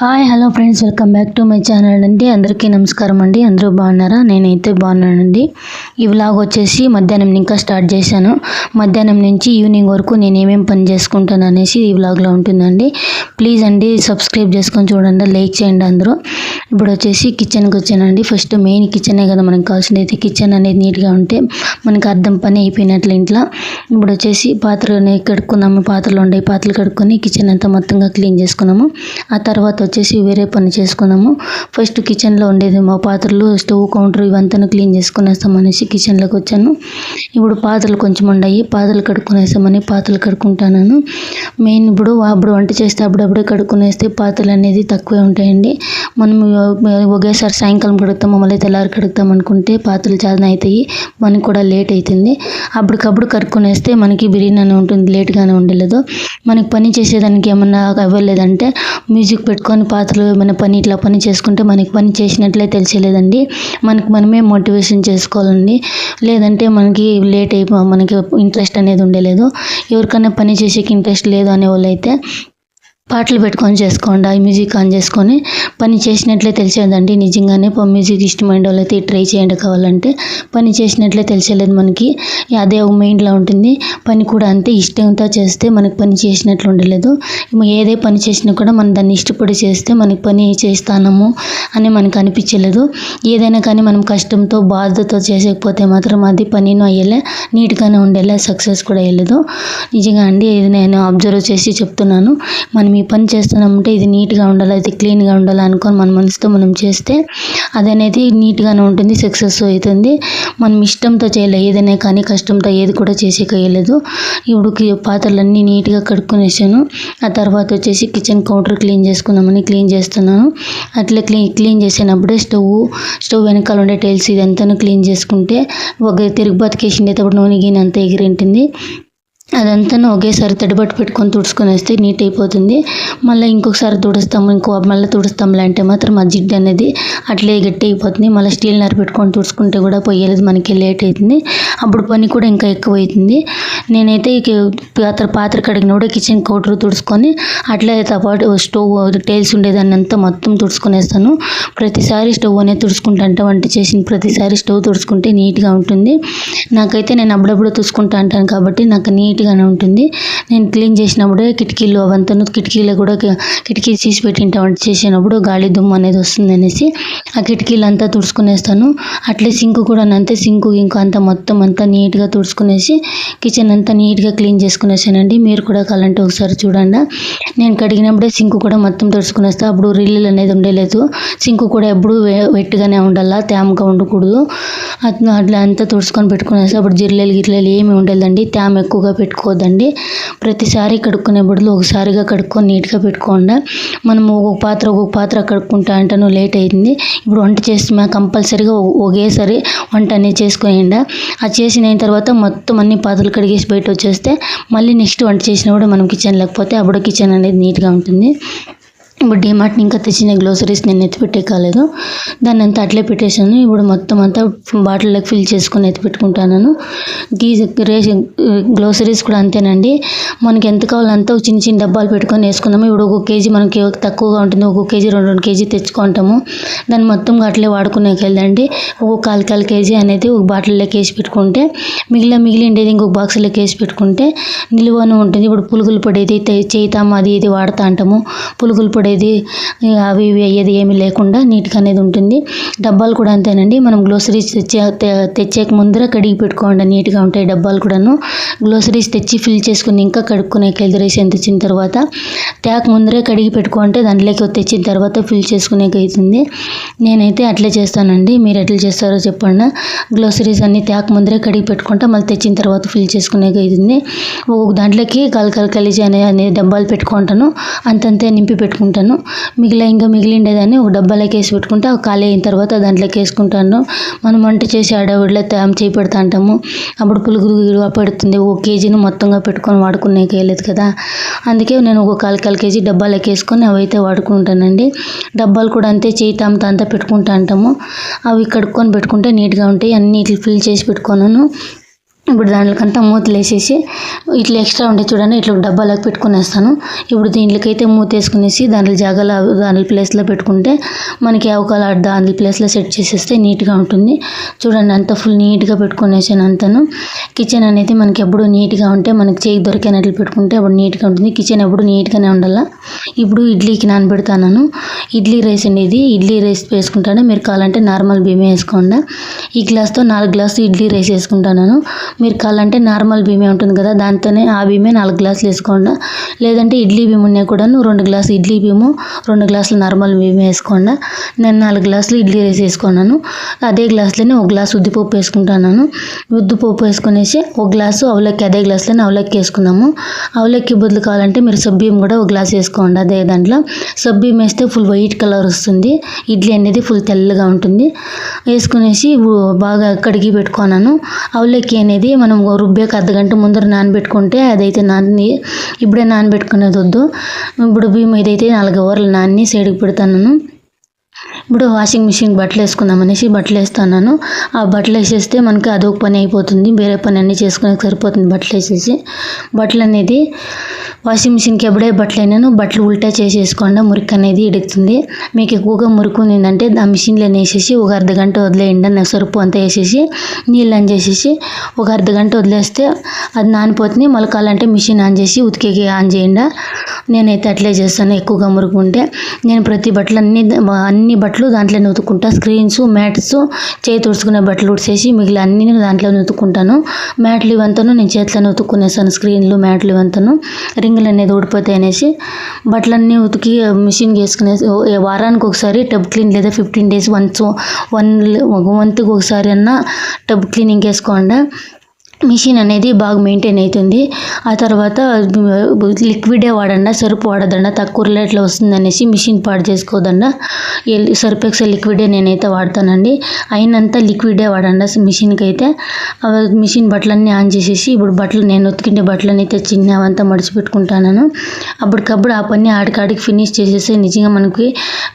Hi hello friends welcome back to my channel అండి అందరికీ నమస్కారం అండి. అందరూ బాగున్నారా? నేనైతే బాగున్నానండి. ఈ వ్లాగ్ వచ్చేసి మధ్యాహ్నం ఇంకా స్టార్ట్ చేశాను. మధ్యాహ్నం నుంచి ఈవినింగ్ వరకు నేను ఏమేమి పని చేసుకుంటాను అనేసి ఈ వ్లాగ్లో ఉంటుందండి. ప్లీజ్ అండి సబ్స్క్రైబ్ చేసుకొని చూడండి లైక్ చేయండి అందరూ. ఇప్పుడు వచ్చేసి కిచెన్కి వచ్చానండి. ఫస్ట్ మెయిన్ కిచెనే కదా మనకు కావాల్సింది. అయితే కిచెన్ అనేది నీట్గా ఉంటే మనకి అర్థం పని అయిపోయినట్లు ఇంట్లో. ఇప్పుడు వచ్చేసి పాత్రలు కడుక్కున్నాము. పాత్రలు ఉండే పాత్రలు కడుక్కొని కిచెన్ అంతా మొత్తంగా క్లీన్ చేసుకున్నాము. ఆ తర్వాత వచ్చేసి వేరే పని చేసుకున్నాము. ఫస్ట్ కిచెన్లో ఉండేది మా పాత్రలు స్టవ్ కౌంటర్ ఇవంతా క్లీన్ చేసుకునేస్తాం అనేసి కిచెన్లోకి వచ్చాను. ఇప్పుడు పాత్రలు కొంచెం ఉన్నాయి పాత్రలు కడుక్కునేస్తామని పాత్రలు కడుక్కుంటాను మెయిన్ ఇప్పుడు అప్పుడు వంట చేస్తే అప్పుడప్పుడే కడుక్కునేస్తే పాత్రలు అనేది తక్కువే ఉంటాయండి. మనం ఒకేసారి సాయంకాలం కడుగుతాము మళ్ళీ తెల్లారి కడుగుతాం అనుకుంటే పాత్రలు చాలా అవుతాయి. మనకి కూడా లేట్ అవుతుంది. అప్పటికప్పుడు కడుక్కునేస్తే మనకి బిర్యానీ ఉంటుంది లేట్గానే ఉండలేదు. మనకి పని చేసేదానికి ఏమన్నా అవ్వలేదంటే మ్యూజిక్ పెట్టుకొని పాత్రలు ఏమైనా పని ఇట్లా పని చేసుకుంటే మనకి పని చేసినట్లే తెలిసేలేదండి. మనకి మనమే మోటివేషన్ చేసుకోవాలండి. లేదంటే మనకి లేట్ అయిపో మనకి ఇంట్రెస్ట్ అనేది ఉండలేదు. ఎవరికైనా పని చేసేకి ఇంట్రెస్ట్ లేదు అనే వాళ్ళు అయితే పాటలు పెట్టుకొని చేసుకోండి ఆ మ్యూజిక్ ఆన్ చేసుకొని పని చేసినట్లే తెలిసేదండి. నిజంగానే మ్యూజిక్ ఇష్టమైన వాళ్ళైతే ట్రై చేయండి కావాలంటే. పని చేసినట్లే తెలిసేలేదు మనకి. అదే ఒక మైండ్లో ఉంటుంది. పని కూడా అంతే ఇష్టంతో చేస్తే మనకి పని చేసినట్లు ఉండలేదు. ఏదే పని చేసినా కూడా మనం దాన్ని ఇష్టపడి చేస్తే మనకి పని చేస్తానము అని మనకు అనిపించలేదు. ఏదైనా కానీ మనం కష్టంతో బాధతో చేసేకపోతే మాత్రం అది పనిను అయ్యలే నీట్గానే ఉండేలా సక్సెస్ కూడా అయ్యలేదు. నిజంగా అండి ఇది నేను అబ్జర్వ్ చేసి చెప్తున్నాను. మనం ఈ పని చేస్తున్నామంటే ఇది నీట్గా ఉండాలి ఇది క్లీన్గా ఉండాలి అనుకొని మన మనసుతో మనం చేస్తే అది అనేది నీట్గానే ఉంటుంది సక్సెస్ అవుతుంది. మనం ఇష్టంతో చేయలే ఏదైనా కానీ కష్టంతో ఏది కూడా చేసేకయ్యలేదు ఇప్పుడు పాత్రలన్నీ నీట్గా కడుక్కునేసాను. ఆ తర్వాత వచ్చేసి కిచెన్ కౌంటర్ క్లీన్ చేసుకుందామని క్లీన్ చేస్తున్నాను. అట్లా క్లీన్ క్లీన్ చేసినప్పుడే స్టవ్ స్టవ్ వెనకాల ఉండే టైల్స్ ఇదంతా క్లీన్ చేసుకుంటే ఒక తిరుగు అయితే నూనె గిన్నె అంతా ఎగిరింటుంది. అదంతా ఒకేసారి తడిబట్టు పెట్టుకొని తుడుచుకొని వేస్తే నీట్ అయిపోతుంది. మళ్ళీ ఇంకొకసారి తుడుస్తాము ఇంకో మళ్ళీ తుడుస్తాంలే అంటే మాత్రం ఆ జిడ్డు అనేది అట్లే గట్టి అయిపోతుంది మళ్ళీ స్టీల్ నర పెట్టుకొని తుడుచుకుంటే కూడా పోయేది మనకి లేట్ అవుతుంది అప్పుడు పని కూడా ఇంకా ఎక్కువ అవుతుంది నేనైతే పాత్ర పాత్ర కడిగిన కూడా కిచెన్ కౌటర్ తుడుచుకొని అట్లే పాటు స్టవ్ టైల్స్ ఉండేదాన్ని అంతా మొత్తం తుడుచుకునేస్తాను ప్రతిసారి స్టవ్ అనేది తుడుచుకుంటా వంట చేసిన ప్రతిసారి స్టవ్ తుడుచుకుంటే నీట్గా ఉంటుంది. నాకైతే నేను అప్పుడప్పుడు తుడుచుకుంటా అంటాను కాబట్టి నాకు నీట్ నీట్గానే ఉంటుంది. నేను క్లీన్ చేసినప్పుడే కిటికీలు అవంతా కిటికీలు కూడా కిటికీ తీసి పెట్టింటా చేసినప్పుడు గాలి దుమ్ము అనేది వస్తుంది అనేసి ఆ కిటికీలు అంతా తుడుచుకునేస్తాను. అట్లే సింక్ కూడా అంతే సింకు ఇంకో అంతా మొత్తం అంతా నీట్గా తుడుచుకునేసి కిచెన్ అంతా నీట్గా క్లీన్ చేసుకునేసానండి. మీరు కూడా కావాలంటే ఒకసారి చూడండి. నేను కడిగినప్పుడే సింక్ కూడా మొత్తం తుడుచుకునేస్తా. అప్పుడు రిల్లు అనేది ఉండలేదు. సింక్ కూడా ఎప్పుడూ వెట్టుగానే ఉండాలా తేమగా ఉండకూడదు. అట్లా అట్లా అంతా తుడుచుకొని పెట్టుకునేసి అప్పుడు జిర్లేలు గిర్లేలు ఏమి ఉండదండి. తేమ ఎక్కువగా పెట్టుకోవద్దండి ప్రతిసారి కడుక్కునే బదులు ఒకసారిగా కడుక్కొని నీట్గా పెట్టుకోండి. మనం ఒక్కొక్క పాత్ర ఒక్కొక్క పాత్ర కడుక్కుంటా అంటాను లేట్ అయింది. ఇప్పుడు వంట చేస్తున్నా కంపల్సరీగా ఒకేసారి వంట అనేది చేసుకునేయండి. అది చేసిన తర్వాత మొత్తం అన్ని పాత్రలు కడిగేసి బయట వచ్చేస్తే మళ్ళీ నెక్స్ట్ వంట చేసినా కూడా మనం కిచెన్ లేకపోతే అప్పుడు కిచెన్ అనేది నీట్గా ఉంటుంది. ఇప్పుడు డిమార్ట్ని ఇంకా తెచ్చిన గ్లోసరీస్ నేను ఎత్తిపెట్టే కాలేదు. దాన్ని అంతా అట్లే పెట్టేశాను. ఇప్పుడు మొత్తం అంతా బాటిల్లోకి ఫిల్ చేసుకుని ఎత్తిపెట్టుకుంటాను గీజ్ రేష గ్లోసరీస్ కూడా అంతేనండి. మనకి ఎంత కావాలో అంత చిన్న చిన్న డబ్బాలు పెట్టుకొని వేసుకుందాము. ఇప్పుడు ఒక కేజీ మనకి తక్కువగా ఉంటుంది. ఒక కేజీ రెండు రెండు కేజీ తెచ్చుకుంటాము. దాన్ని మొత్తం అట్లే వాడుకునేకి వెళ్ళండి. ఒక కాలు కాలు కేజీ అనేది ఒక బాటిల్లోకి వేసి పెట్టుకుంటే మిగిలిన మిగిలిండేది ఇంకొక బాక్స్లోకి వేసి పెట్టుకుంటే నిలువను ఉంటుంది. ఇప్పుడు పులుగులు పడేది చేయితాము అది ఇది వాడుతూ అంటాము. పులుగులు పడేది పడేది అవి ఇవి అయ్యేది ఏమీ లేకుండా నీట్గా అనేది ఉంటుంది. డబ్బాలు కూడా అంతేనండి. మనం గ్లోసరీస్ తెచ్చే తెచ్చేక ముందర కడిగి పెట్టుకోండి నీట్గా ఉంటాయి డబ్బాలు కూడాను గ్లోసరీస్ తెచ్చి ఫిల్ చేసుకుని ఇంకా కడుక్కునే రైస్ ఎంత తెచ్చిన తర్వాత ట్యాక్ ముందరే కడిగి పెట్టుకుంటే దాంట్లోకి తెచ్చిన తర్వాత ఫిల్ చేసుకునే అవుతుంది. నేనైతే అట్లే చేస్తానండి. మీరు ఎట్లా చేస్తారో చెప్పండి. గ్లోసరీస్ అన్ని ట్యాక్ ముందరే కడిగి పెట్టుకుంటే మళ్ళీ తెచ్చిన తర్వాత ఫిల్ చేసుకునే అవుతుంది. ఒక దాంట్లోకి కలకల కలిజీ అనే అనే డబ్బాలు పెట్టుకుంటాను. అంతంతే నింపి పెట్టుకుంటాను. పెట్టుకుంటాను. మిగిలిన ఇంకా మిగిలిండేదాన్ని ఒక డబ్బాలోకి వేసి పెట్టుకుంటే ఖాళీ అయిన తర్వాత దాంట్లోకి వేసుకుంటాను మనం వంట చేసి ఆడవిడలో తేమ చేయి పెడతా అంటాము. అప్పుడు పులుగురు పెడుతుంది. ఒక కేజీని మొత్తంగా పెట్టుకొని వాడుకునేకి వెళ్ళలేదు కదా. అందుకే నేను ఒక కాలు కాలు కేజీ డబ్బాలోకి వేసుకొని అవి అయితే వాడుకుంటానండి. డబ్బాలు కూడా అంతే చేయి తామతో అంతా పెట్టుకుంటా అంటాము. అవి కడుక్కొని పెట్టుకుంటే నీట్గా ఉంటాయి. అన్ని ఫిల్ చేసి పెట్టుకున్నాను ఇప్పుడు దాంట్లోకంతా మూతలు వేసేసి ఇట్లా ఎక్స్ట్రా ఉండే చూడండి ఇట్లా డబ్బాలోకి పెట్టుకునేస్తాను. ఇప్పుడు దీంట్లోకైతే మూత వేసుకునేసి దాంట్లో జాగాలో దాని ప్లేస్లో పెట్టుకుంటే మనకి అవకాల దాని ప్లేస్లో సెట్ చేసేస్తే నీట్గా ఉంటుంది. చూడండి అంత ఫుల్ నీట్గా పెట్టుకునేసాను అంతను. కిచెన్ అనేది మనకి ఎప్పుడు నీట్గా ఉంటే మనకి చేయి దొరికినట్లు పెట్టుకుంటే అప్పుడు నీట్గా ఉంటుంది. కిచెన్ ఎప్పుడు నీట్గానే ఉండాలి? ఇప్పుడు ఇడ్లీకి నానబెడతాను. ఇడ్లీ రైస్ అనేది ఇడ్లీ రైస్ వేసుకుంటాను. మీరు కావాలంటే నార్మల్ బియ్యం వేసుకోండి. ఈ గ్లాస్తో నాలుగు గ్లాసు ఇడ్లీ రైస్ వేసుకుంటాను. మీరు కావాలంటే నార్మల్ బియ్యమే ఉంటుంది కదా దాంతోనే ఆ బియ్యమే నాలుగు గ్లాసులు వేసుకోండి. లేదంటే ఇడ్లీ బియ్యం ఉన్నాయి కూడా రెండు గ్లాసులు ఇడ్లీ బీము రెండు గ్లాసులు నార్మల్ బియ్యం వేసుకోండి. నేను నాలుగు గ్లాసులు ఇడ్లీ రైస్ వేసుకున్నాను. అదే గ్లాసులోనే ఒక గ్లాసు ఉద్దిపప్పు వేసుకుంటున్నాను. ఉద్దిపప్పు వేసుకునేసి ఒక గ్లాసు అవలక్కి అదే గ్లాసులోనే అవలక్కి వేసుకున్నాము అవలక్కి బదులు కావాలంటే మీరు సబ్బీం కూడా ఒక గ్లాస్ వేసుకోండి అదే దాంట్లో. సబ్బీం వేస్తే ఫుల్ వైట్ కలర్ వస్తుంది. ఇడ్లీ అనేది ఫుల్ తెల్లగా ఉంటుంది. వేసుకునేసి బాగా కడిగి పెట్టుకున్నాను. అవలక్కి అనేది మనం రుబ్బాక అర్ధగంట ముందర నానబెట్టుకుంటే అదైతే నాని ఇప్పుడే నానబెట్టుకునేది వద్దు ఇప్పుడు బియ్యం ఇదైతే నాలుగు అవర్లు నాని సైడ్కి పెడతాను. ఇప్పుడు వాషింగ్ మిషన్ బట్టలు వేసుకుందాం అనేసి బట్టలు వేస్తున్నాను. ఆ బట్టలు వేసేస్తే మనకి అదొక పని అయిపోతుంది. వేరే పని అన్నీ చేసుకునే సరిపోతుంది బట్టలు వేసేసి. బట్టలు అనేది వాషింగ్ మిషన్కి ఎప్పుడే బట్టలు అయినాను బట్టలు ఉల్టా చేసేసుకోండి. మురికి అనేది ఇడుగుతుంది మీకు ఎక్కువగా మురికి ఉందంటే ఆ మిషన్లో వేసేసి ఒక అర్ధ గంట వదిలేయండి. నాకు సరుపు అంతా వేసేసి నీళ్ళు ఆన్ చేసేసి ఒక అర్ధ గంట వదిలేస్తే అది నానిపోతుంది. మొలకాలంటే మిషన్ ఆన్ చేసి ఉతికేకి ఆన్ చేయండి. నేనైతే అట్లే చేస్తాను ఎక్కువగా మురుకుంటే ఉంటే. నేను ప్రతి బట్టలు అన్ని అన్ని బట్టలు దాంట్లోనే ఉతుక్కుంటా స్క్రీన్స్ మ్యాట్స్ చేయి తుడుచుకునే బట్టలు ఉడిసేసి మిగిలిన అన్ని నేను దాంట్లోనే ఉతుక్కుంటాను మ్యాట్లు ఇవంతాను నేను చేతిలోనే ఉతుక్కునేసాను స్క్రీన్లు మ్యాట్లు ఇవంతాను. రింగులు అనేది ఊడిపోతాయి అనేసి బట్టలన్నీ ఉతికి మిషన్ వేసుకునేసి వారానికి ఒకసారి టబ్ క్లీన్ లేదా ఫిఫ్టీన్ డేస్ వన్స్ వన్ ఒక మంత్కి ఒకసారి అన్నా టబ్ క్లీనింగ్ వేసుకోండి. మిషన్ అనేది బాగా మెయింటైన్ అవుతుంది. ఆ తర్వాత లిక్విడే వాడండి సరుపు వాడదండ తక్కువ రేట్లో వస్తుంది అనేసి మిషన్ పాడు చేసుకోదండ సర్ఫ్ ఎక్సెల్ లిక్విడే నేనైతే వాడతానండి. అయినంత లిక్విడే వాడండి మిషన్కి అయితే మిషన్ బట్టలన్నీ ఆన్ చేసేసి ఇప్పుడు బట్టలు నేను ఉతికిండే బట్టలని అయితే అవంతా మడిచి పెట్టుకుంటాను అప్పటికప్పుడు ఆ పని ఆడికాడికి ఫినిష్ చేసేస్తే నిజంగా మనకి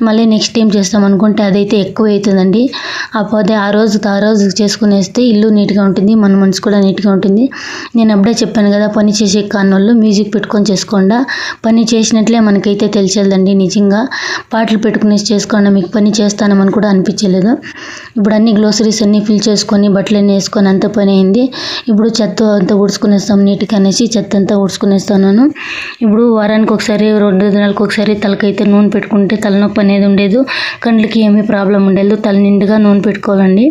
మళ్ళీ నెక్స్ట్ టైం చేస్తాం అనుకుంటే అదైతే ఎక్కువ అవుతుందండి ఆ పదే ఆ రోజు ఆ రోజు చేసుకునేస్తే ఇల్లు నీట్గా ఉంటుంది. మన మనసు కూడా నీట్గా ఉంటుంది. నేను అప్పుడే చెప్పాను కదా పని చేసే కానోళ్ళు మ్యూజిక్ పెట్టుకొని చేసుకోండా. పని చేసినట్లే మనకైతే తెలిసేదండి నిజంగా. పాటలు పెట్టుకునేసి చేసుకోండి మీకు పని చేస్తానమని కూడా అనిపించలేదు. ఇప్పుడు అన్ని గ్లోసరీస్ అన్నీ ఫిల్ చేసుకొని బట్టలన్నీ వేసుకొని అంత పని అయింది. ఇప్పుడు చెత్త అంతా ఉడుచుకునేస్తాం నీట్గా అనేసి చెత్త అంతా ఉడుచుకునేస్తాను ఇప్పుడు వారానికి ఒకసారి రెండు దినాలకు ఒకసారి తలకైతే నూనె పెట్టుకుంటే తలనొప్పి అనేది ఉండేది. కండ్లకి ఏమీ ప్రాబ్లం ఉండేది. తల నిండుగా నూనె పెట్టుకోవాలండి.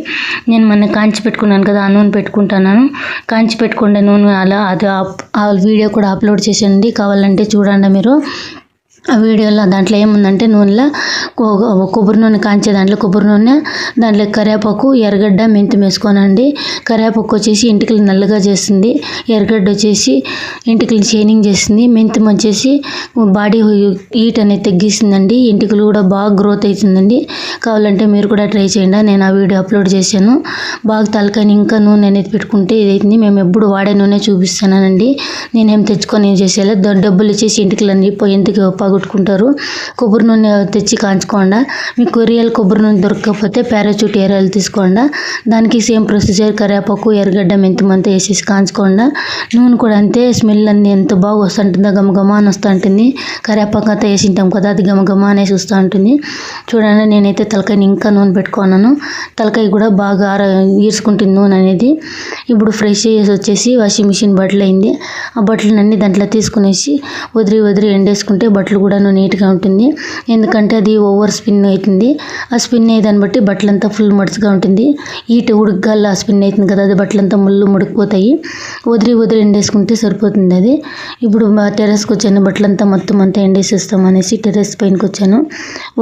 నేను మొన్న కాంచి పెట్టుకున్నాను కదా ఆ నూనె పెట్టుకుంటాను కాంచి పెట్టుకోండి నూనె అలా అది ఆ- ఆ వీడియో కూడా అప్లోడ్ చేసానండి కావాలంటే చూడండి మీరు. ఆ వీడియోలో దాంట్లో ఏముందంటే నూనెలో కొబ్బరి నూనె కాంచే దాంట్లో కొబ్బరి నూనె దాంట్లో కరివేపాకు ఎర్రగడ్డ మెంతి వేసుకోనండి. కరివేపాకు వచ్చేసి ఇంటికలు నల్లగా చేస్తుంది. ఎర్రగడ్డ వచ్చేసి ఇంటికలు షైనింగ్ చేస్తుంది. మెంతి వచ్చేసి బాడీ హీట్ అనేది తగ్గిస్తుందండి. ఇంటికలు కూడా బాగా గ్రోత్ అవుతుందండి. కావాలంటే మీరు కూడా ట్రై చేయండి. నేను ఆ వీడియో అప్లోడ్ చేశాను. బాగా తలకాయని ఇంకా నూనె అనేది పెట్టుకుంటే ఇదైతుంది. మేము ఎప్పుడు వాడే నూనె చూపిస్తానండి. నేనేం తెచ్చుకొని ఏం చేసేలా డబ్బులు ఇచ్చేసి ఇంటికి చెప్పి ఎందుకు పగొట్టుకుంటారు కొబ్బరి నూనె తెచ్చి కాంచుకోండి. మీకు కొరియల్ కొబ్బరి నూనె దొరకకపోతే పారాచూట్ ఏరియాలు తీసుకోండి. దానికి సేమ్ ప్రొసీజర్ కరివేపాకు ఎర్రగడ్డ మెంతం వేసేసి కాంచుకోండి. నూనె కూడా అంతే స్మెల్ అన్ని ఎంత బాగా వస్తుంటుందో గమగమ అని వస్తూ ఉంటుంది కరివేపాకు అంతా వేసింటాం కదా అది గమగమ అనేసి వస్తూ ఉంటుంది చూడండి నేనైతే తలకాయని ఇంకా నూనె పెట్టుకున్నాను. తలకాయ కూడా బాగా ఆర ఈర్చుకుంటుంది నూనె అనేది. ఇప్పుడు ఫ్రెష్ చేసి వచ్చేసి వాషింగ్ మిషన్ బట్టలు అయింది. ఆ బట్టలన్నీ దాంట్లో తీసుకునేసి వదిలి వదిలి ఎండేసుకుంటే బట్టలు కూడాను నీట్గా ఉంటుంది. ఎందుకంటే అది ఓవర్ స్పిన్ అవుతుంది. ఆ స్పిన్ అయ్యేదాన్ని బట్టి బట్టలంతా ఫుల్ మడుచుగా ఉంటుంది. ఈట ఉడకగల స్పిన్ అవుతుంది కదా అది బట్టలంతా ముళ్ళు ముడికిపోతాయి. వదిలి వదిలి ఎండేసుకుంటే సరిపోతుంది అది. ఇప్పుడు మా టెర్రస్కి వచ్చాను బట్టలంతా మొత్తం అంతా ఎండేసేస్తాం అనేసి టెర్రస్ పైనకి వచ్చాను.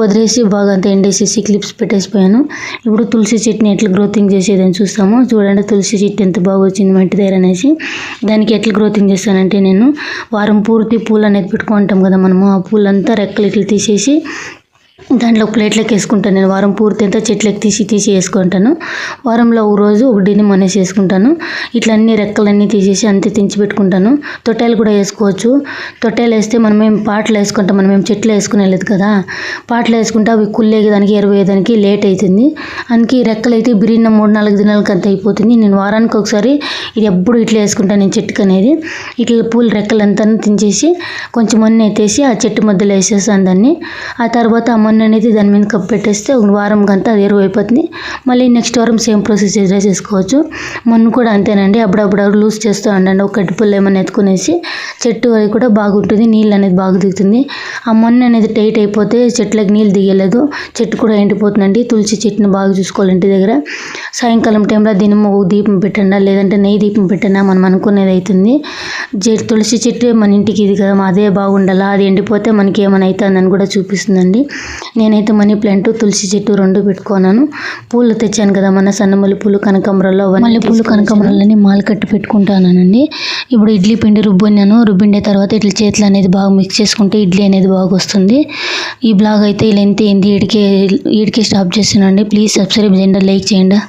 వదిలేసి బాగా అంతా ఎండేసేసి క్లిప్స్ పెట్టేసిపోయాను ఇప్పుడు తులసి చెట్టుని ఎట్లా గ్రోతింగ్ చేసేదని చూస్తాము చూడండి తులసి చెట్టు ఎంత బాగా వచ్చింది మా ఇంటి దగ్గర అనేసి. దానికి ఎట్లా గ్రోతింగ్ చేస్తానంటే నేను వారం పూర్తి పూలు అనేది పెట్టుకుంటాం కదా మనము ఆ పూలంతా రెక్కలు ఇట్లా తీసేసి దాంట్లో ప్లేట్లోకి వేసుకుంటాను. నేను వారం పూర్తి అంతా చెట్లకి తీసి తీసి వేసుకుంటాను. వారంలో ఒక రోజు ఒక డిని అనేసి వేసుకుంటాను. ఇట్లా అన్ని రెక్కలన్నీ తీసేసి అంతే తెంచి పెట్టుకుంటాను. తొట్టెలు కూడా వేసుకోవచ్చు. తొట్టెలు వేస్తే మనం ఏం పాటలు వేసుకుంటాం. మనం ఏం చెట్లు వేసుకునేలేదు కదా. పాటలు వేసుకుంటే అవి కుళ్ళేదానికి ఎరవేదానికి లేట్ అవుతుంది అందుకే రెక్కలు అయితే బిరిన్న మూడు నాలుగు దినాలకి అంత అయిపోతుంది. నేను వారానికి ఒకసారి ఇది ఎప్పుడు ఇట్లా వేసుకుంటాను నేను చెట్టుకు అనేది. ఇట్లా పూల రెక్కలంతా తించేసి కొంచెం అన్నీ ఎత్తేసి ఆ చెట్టు మధ్యలో వేసేస్తాను దాన్ని. ఆ తర్వాత ఆ మన్ను అనేది దాని మీద కప్పు పెట్టేస్తే ఒక వారం గంట అది ఎరువు అయిపోతుంది. మళ్ళీ నెక్స్ట్ వారం సేమ్ ప్రాసెస్ ఎదురే చేసుకోవచ్చు మన్ను కూడా అంతేనండి. అప్పుడప్పుడు లూజ్ చేస్తూ ఉండండి. ఒక కట్టి పుల్ల ఏమైనా ఎత్తుకునేసి చెట్టు అది కూడా బాగుంటుంది. నీళ్ళు అనేది బాగా దిగుతుంది. ఆ మన్ను అనేది టైట్ అయిపోతే చెట్లకు నీళ్ళు దిగలేదు. చెట్టు కూడా ఎండిపోతుందండి. తులసి చెట్టుని బాగా చూసుకోవాలి ఇంటి దగ్గర. సాయంకాలం టైంలో దినము ఒక దీపం పెట్టండి. లేదంటే నెయ్యి దీపం పెట్టండి. మనం అనుకునేది అవుతుంది తులసి చెట్టు మన ఇంటికి ఇది కదా అదే బాగుండాలా? అది ఎండిపోతే మనకి ఏమైనా అవుతుందని కూడా చూపిస్తుందండి. నేనైతే మనీ ప్లాంట్ తులసి చెట్టు రెండు పెట్టుకున్నాను. పూలు తెచ్చాను కదా మన సన్నమల్లి పూలు కనకాంబరాలు మల్లె పూలు కనకాంబరాలని మాల కట్టి పెట్టుకుంటానండి. ఇప్పుడు ఇడ్లీ పిండి రుబ్బినాను రుబ్బిండే తర్వాత ఇట్లా చేతులు అనేది బాగా మిక్స్ చేసుకుంటే ఇడ్లీ అనేది బాగా వస్తుంది. ఈ బ్లాగ్ అయితే ఇలా ఎంత ఏంది? ఈడికే ఈడికే స్టాప్ చేస్తున్నానండి. ప్లీజ్ సబ్స్క్రైబ్ చేయండి లైక్ చేయండి.